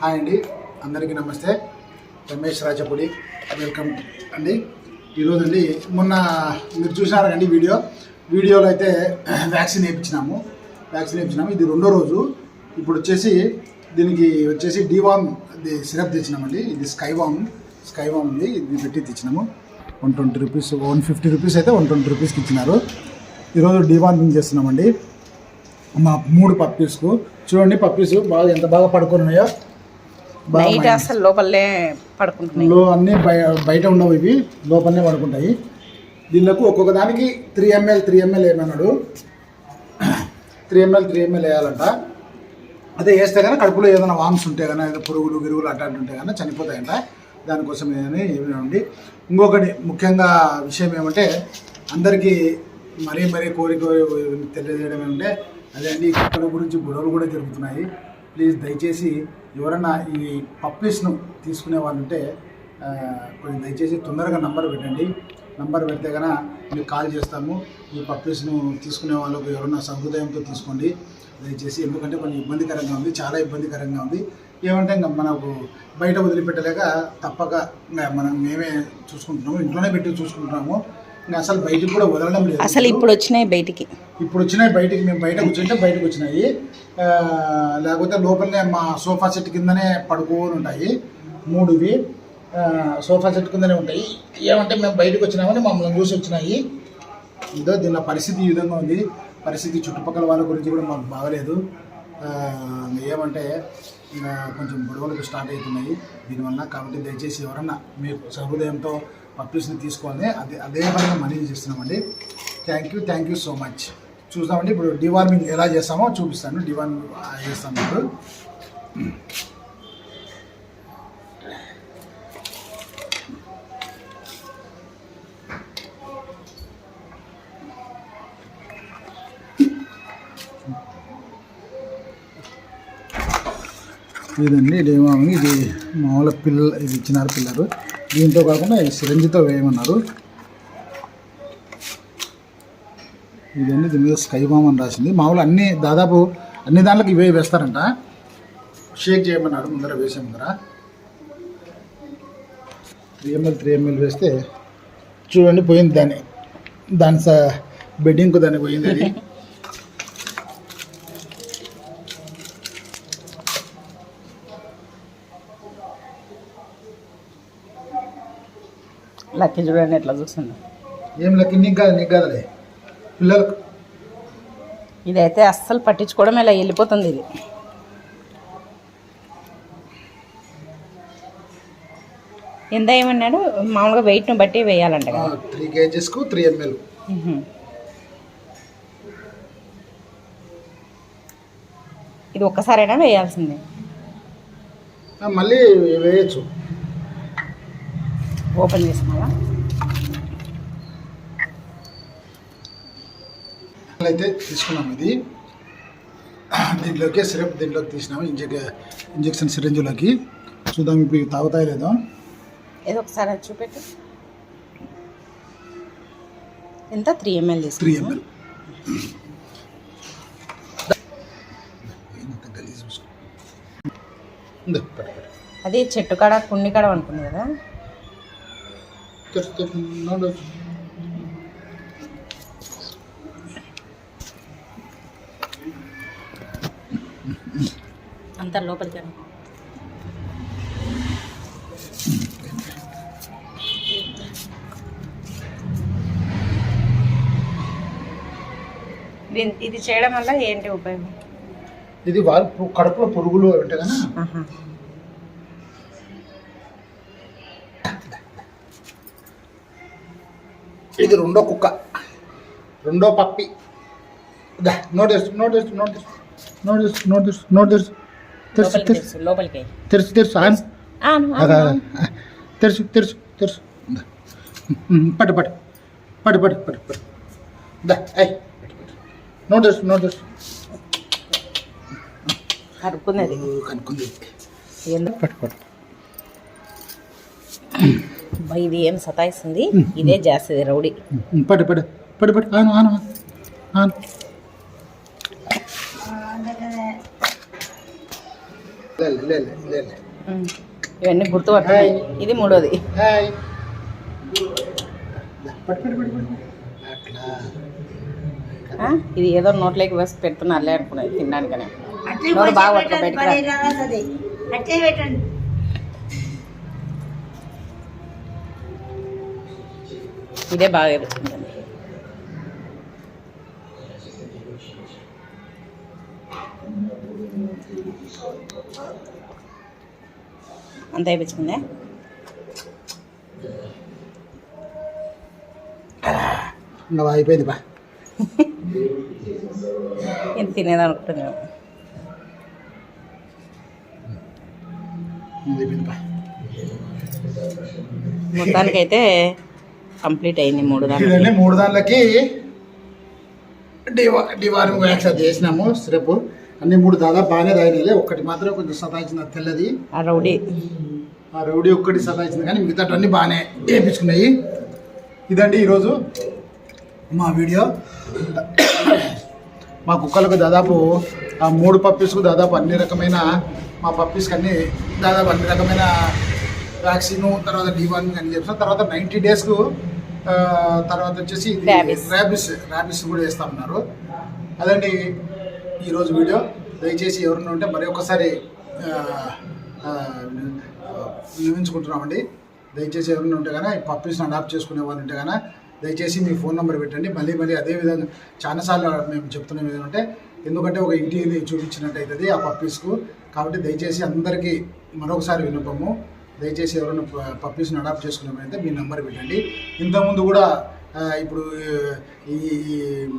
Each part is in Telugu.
హాయ్ అండి. అందరికీ నమస్తే. రమేష్ రాజపూడి వెల్కమ్ అండి. ఈరోజు అండి మొన్న మీరు చూసినారు అండి వీడియో. వీడియోలో అయితే వ్యాక్సిన్ వేయించినాము. వ్యాక్సిన్ వేయించినాము. ఇది రెండో రోజు. ఇప్పుడు వచ్చేసి దీనికి వచ్చేసి డివామ్ ఇది సిరప్ తెచ్చినామండి. ఇది స్కైవామ్ స్కైవామ్ ఉంది. ఇది పెట్టి తెచ్చినాము. One twenty rupees one fifty rupees అయితే వన్ ట్వంటీ రూపీస్కి ఇచ్చినారు. ఈరోజు డివామింగ్ చేస్తున్నామండి. మా మూడు పప్పీస్కు చూడండి పప్పీస్ బాగా ఎంత బాగా పడుకున్నాయో నైట్ అసలు లోపలే పడుకుంటున్నాయి. లో అన్నీ బయ బయట ఉండవు ఇవి లోపలనే పడుకుంటాయి. దీనిలకు ఒక్కొక్క దానికి త్రీ ఎంఎల్ త్రీ ఎంఎల్ ఏమన్నాడు త్రీ ఎంఎల్ త్రీ ఎంఎల్ వేయాలంట. అదే వేస్తే కానీ కడుపులో ఏదైనా వామ్స్ ఉంటే కానీ ఏదైనా పురుగులు గిరుగులు అట్లాంటి ఉంటే కానీ చనిపోతాయంట. దానికోసం ఏమని ఏమిటి ఇంకొకటి ముఖ్యంగా విషయం ఏమంటే అందరికీ మరీ మరీ కోరిక తెలియజేయడం ఏమంటే అదే అండి కుక్కల గురించి గొడవలు కూడా జరుగుతున్నాయి. ప్లీజ్ దయచేసి ఎవరన్నా ఈ పప్పీస్ను తీసుకునే వాళ్ళు ఉంటే కొంచెం దయచేసి తొందరగా నంబర్ పెట్టండి. నంబర్ పెడితే కనుక మీకు కాల్ చేస్తాము. ఈ పప్పీస్ను తీసుకునే వాళ్ళకు ఎవరన్నా సహృదయంతో తీసుకోండి. దయచేసి ఎందుకంటే కొంచెం ఇబ్బందికరంగా ఉంది చాలా ఇబ్బందికరంగా ఉంది. ఏమంటే ఇంకా మనకు బయట వదిలిపెట్టలేక తప్పక మనం మేమే చూసుకుంటున్నాము ఇంట్లోనే పెట్టి చూసుకుంటున్నాము. అసలు బయటికి కూడా వదలడం లేదు. అసలు ఇప్పుడు వచ్చినాయి బయటికి. ఇప్పుడు వచ్చినాయి బయటికి మేము బయట కూర్చుంటే బయటకు వచ్చినాయి. లేకపోతే లోపలనే మా సోఫా సెట్ కిందనే పడుకోని ఉంటాయి. మూడువి. సోఫా సెట్ కిందనే ఉంటాయి. ఏమంటే మేము బయటకు వచ్చినామని మమ్మల్ని చూసి వచ్చినాయి. ఇదో దీని పరిస్థితి ఈ విధంగా ఉంది. పరిస్థితి చుట్టుపక్కల వాళ్ళ గురించి కూడా మాకు బాగలేదు. ఏమంటే కొంచెం గొడవలు స్టార్ట్ అవుతున్నాయి. దీనివల్ల కాబట్టి దయచేసి ఎవరన్నా మీరు సహృదయంతో పప్పీస్ని తీసుకోవాలి అదే అదే పనిగా మనీ చేస్తున్నామండి. Thank you thank you so much చూద్దామండి ఇప్పుడు డివార్మింగ్ ఎలా చేస్తామో చూపిస్తాను డివార్మింగ్ చేస్తాను ఇప్పుడు. ఇదండి డివార్మింగ్ ఇది మామూలు పిల్ల ఇది ఇచ్చినారు పిల్లలు. దీంతో కాకుండా ఈ సిరంజితో వేయమన్నారు. ఇదండి దీని మీద స్కై బామ్ అని రాసింది. మామూలు అన్ని దాదాపు అన్ని దాంట్లోకి ఇవే వేస్తారంట. షేక్ చేయమన్నారు ముందర వేసే ముందర. త్రీ ఎంఎల్ త్రీ ఎంఎల్ వేస్తే చూడండి పోయింది దాన్ని దాని స బెడ్డింగ్కు దానికి పోయింది అది. లక్కీ చూడండి ఎట్లా చూస్తుంది ఏం లెక్క? నీకు కాదు నీకు కాదులే. పిల్లలకు. ఇదైతే అస్సలు పట్టించుకోవడం ఇలా వెళ్ళిపోతుంది ఇది. ఎంత ఏమన్నాడు? మామూలుగా వెయిట్ను బట్టి వేయాలంట కదా. త్రీ కేజెస్కు త్రీ ఎంఎల్. ఇది ఒక్కసారైనా వేయాల్సిందే. మళ్ళీ వేయచ్చు. ఓపెన్ చేసుకున్నావా అయితే తీసుకున్నాం ఇది. దీంట్లోకి సిరప్ దీంట్లోకి తీసినాము ఇంజెక్ ఇంజెక్షన్ సిరంజిలోకి. చూద్దాం ఇప్పుడు తాగుతాయి లేదో. ఏదో ఒకసారి అది చూపెట్టు. ఎంత? Three ML three ML. అది చెట్టు కాడ కుండి కాడ అనుకుంది కదా. అంత లోపలికి ఇది చేయడం వల్ల ఏంటి ఉపయోగం? ఇది వాళ్ళు కడుపులో పురుగులు అంటే కదా. ఇది రెండో కుక్క. రెండో puppy. Notice notice notice notice notice notice తెరుచు తెరుసు, లోపలికి. తెరుచు తెరుచు ఆన్. తెరుచు దా. ఉమ్, పట్టు పట్టు. పట్టు పట్టు పట్టు పట్టు. దా అయ్ నోటీస్ నోటీస్ కరుక్కున్నది కనుక్కుంది పట్టు పట్టు. ఇది ఏం సతాయిస్తుంది? ఇదే చేస్తుంది రౌడీ. పట్టు పట్టు పట్టు పట్టు ఆను ఆను ఆను. ఇవన్నీ గుర్తుపట్టాయి ఇది మూడోది. అట్లా? ఇది ఏదో నోట్లోకి వేసి పెడుతున్నారులే అనుకున్నది తినడానికనే. నోరు బాగా పట్టుకో బయటకు రా. అట్టే పెట్టండి. ఇదే బాగా ఎదుగుతుందండి అంత అయిపోయిందే? ఇంకా అయిపోయింది బా. ఎంత బా. మొత్తానికైతే కంప్లీట్ అయింది మూడు ఇదండి మూడు దానిలకి డివా వ్యాక్స్ అది చేసినాము సిరప్. అన్ని మూడు దాదాపు బాగానే తాగినాయి ఒక్కటి మాత్రం కొంచెం సతాయించింది తెల్లది. ఆ రౌడీ. ఆ రౌడీ ఒక్కటి సతాయించింది కానీ మిగతా అన్ని బాగానే వేయించుకున్నాయి. ఇదండి ఈరోజు మా వీడియో. మా కుక్కలకు దాదాపు ఆ మూడు పప్పీస్కు దాదాపు అన్ని రకమైన మా పప్పీస్కి అన్ని దాదాపు అన్ని రకమైన వ్యాక్సిన్ తర్వాత డివార్మింగ్ అని చెప్పాం తర్వాత నైంటీ డేస్కు తర్వాత వచ్చేసి. ర్యాబిస్ ర్యాబిస్ కూడా వేస్తా ఉన్నారు అదండి ఈరోజు వీడియో. దయచేసి ఎవరైనా ఉంటే మరి ఒకసారి వినిపించుకుంటున్నామండి దయచేసి ఎవరైనా ఉంటే కానీ పప్పీస్ని అడాప్ట్ చేసుకునే వాళ్ళు ఉంటే కానీ దయచేసి మీ ఫోన్ నెంబర్ పెట్టండి. మళ్ళీ మళ్ళీ అదే విధంగా చాలాసార్లు మేము చెప్తున్నాం ఏంటంటే ఎందుకంటే ఒక ఇంటిని చూపించినట్టు అవుతుంది ఆ పప్పీస్కు. కాబట్టి దయచేసి అందరికీ మరొకసారి విన్నపము. దయచేసి ఎవరైనా పప్పీస్ని అడాప్ట్ చేసుకున్నప్పుడైతే మీ నెంబర్ పెట్టండి. ఇంతకుముందు కూడా ఇప్పుడు ఈ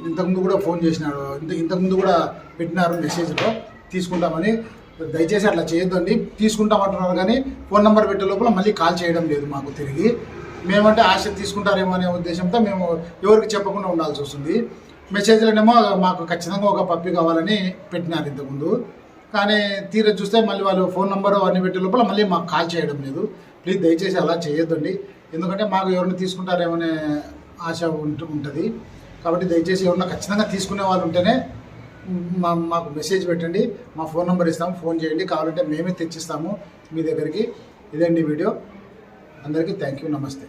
ఇంతకుముందు కూడా ఫోన్ చేసినారు. ఇంత ఇంతకుముందు కూడా పెట్టినారు మెసేజ్లో. తీసుకుంటామని దయచేసి అట్లా చేయొద్దండి. తీసుకుంటామంటున్నారు కానీ ఫోన్ నెంబర్ పెట్టే లోపల మళ్ళీ కాల్ చేయడం లేదు మాకు తిరిగి. మేమంటే ఆశ తీసుకుంటారేమో అనే ఉద్దేశంతో మేము ఎవరికి చెప్పకుండా ఉండాల్సి వస్తుంది. మెసేజ్లోనేమో మాకు ఖచ్చితంగా ఒక పప్పి కావాలని పెట్టినారు ఇంతకుముందు. కానీ తీరా చూస్తే మళ్ళీ వాళ్ళు ఫోన్ నెంబర్ అన్ని పెట్టే లోపల మళ్ళీ మాకు కాల్ చేయడం లేదు. ప్లీజ్ దయచేసి అలా చేయొద్దండి. ఎందుకంటే మాకు ఎవరిని తీసుకుంటారేమనే ఆశ ఉంటు ఉంటుంది. కాబట్టి దయచేసి ఎవరన్నా ఖచ్చితంగా తీసుకునే వాళ్ళు ఉంటేనే మా మాకు మెసేజ్ పెట్టండి. మా ఫోన్ నెంబర్ ఇస్తాము. ఫోన్ చేయండి. కావాలంటే మేమే తెచ్చిస్తాము మీ దగ్గరికి. ఇదండి వీడియో. అందరికీ థ్యాంక్ యూ. నమస్తే.